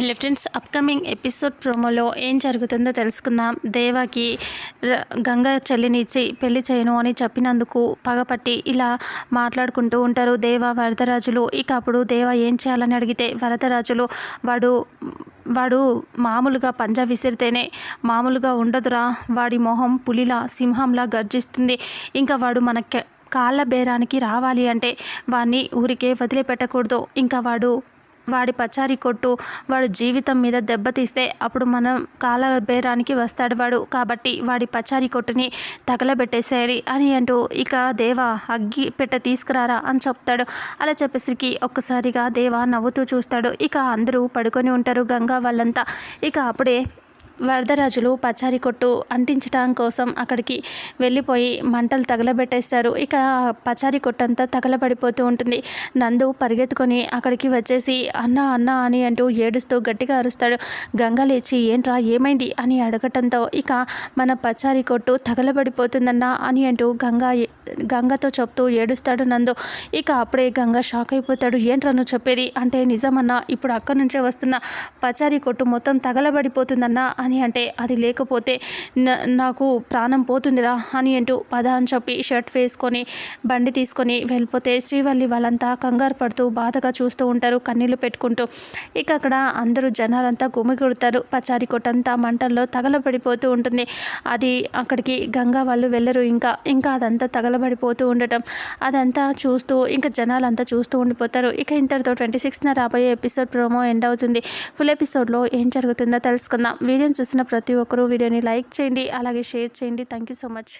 Hello friends upcoming episode ప్రోమోలో ఏం జరుగుతుందో తెలుసుకుందాం. దేవాకి ర- గంగ చెల్లినిచ్చి పెళ్ళి చేయను అని చెప్పినందుకు పగపట్టి ఇలా మాట్లాడుకుంటూ ఉంటారు దేవ వరదరాజులు. ఇక అప్పుడు దేవ ఏం చేయాలని అడిగితే వరదరాజులు వాడు వాడు మామూలుగా పంజా విసిరితేనే మామూలుగా ఉండదురా. వాడి మొహం పులిలా సింహంలా గర్జిస్తుంది. ఇంకా వాడు మన కాళ్ళ బేరానికి రావాలి అంటే వాడిని ఊరికే వదిలిపెట్టకూడదు. ఇంకా వాడు వాడి పచారీ కొట్టు వాడు జీవితం మీద దెబ్బతీస్తే అప్పుడు మనం కాల బేరానికి వస్తాడు వాడు. కాబట్టి వాడి పచారీ కొట్టుని తగలబెట్టేసేయాలి అని అంటూ ఇక దేవ అగ్గి పెట్ట తీసుకురారా అని చెప్తాడు. అలా చెప్పేసరికి ఒక్కసారిగా దేవ నవ్వుతూ చూస్తాడు. ఇక అందరూ పడుకొని ఉంటారు. గంగా వాళ్ళంతా ఇక అప్పుడే వరదరాజులు పచారి కొట్టు అంటించడం కోసం అక్కడికి వెళ్ళిపోయి మంటలు తగలబెట్టేస్తారు ఇక పచారి కొట్టు అంతా తగలబడిపోతూ ఉంటుంది. నందు పరిగెత్తుకొని అక్కడికి వచ్చేసి అన్న అన్న అని అంటూ ఏడుస్తూ గట్టిగా అరుస్తాడు. గంగ లేచి ఏంట్రా ఏమైంది? అని అడగటంతో ఇక మన పచారి కొట్టు తగలబడిపోతుందన్నా అని అంటూ గంగ గంగతో చెప్తూ ఏడుస్తాడు నందు. ఇక అప్పుడే గంగ షాక్ అయిపోతాడు. ఏంట్రా నువ్వు చెప్పేది? అంటే నిజమన్నా ఇప్పుడు అక్కడి నుంచే వస్తున్న. పచారీ కొట్టు మొత్తం తగలబడిపోతుందన్నా అని అని అంటే అది లేకపోతే నాకు ప్రాణం పోతుందిరా అని అంటూ పద అని చెప్పి షర్ట్ వేసుకొని బండి తీసుకొని వెళ్ళిపోతే శ్రీవల్లి వాళ్ళంతా కంగారు పడుతూ బాధగా చూస్తూ ఉంటారు కన్నీళ్ళు పెట్టుకుంటూ. ఇక అక్కడ అందరూ జనాలంతా గుమిగుడతారు పచారి కొట్టంతా మంటల్లో తగలబడిపోతూ ఉంటుంది. అది అక్కడికి గంగా వాళ్ళు వెళ్ళరు ఇంకా ఇంకా అదంతా తగలబడిపోతూ ఉండటం. అదంతా చూస్తూ ఇంకా జనాలంతా చూస్తూ ఉండిపోతారు. ఇక ఇంతటితో ట్వంటీ సిక్స్న రాబోయే ఎపిసోడ్ ప్రోమో ఎండ్ అవుతుంది. ఫుల్ ఎపిసోడ్లో ఏం జరుగుతుందో తెలుసుకుందాం. వీడియోని చూసిన ప్రతి ఒక్కరూ వీడియోని లైక్ చేయండి అలాగే షేర్ చేయండి. Thank you so much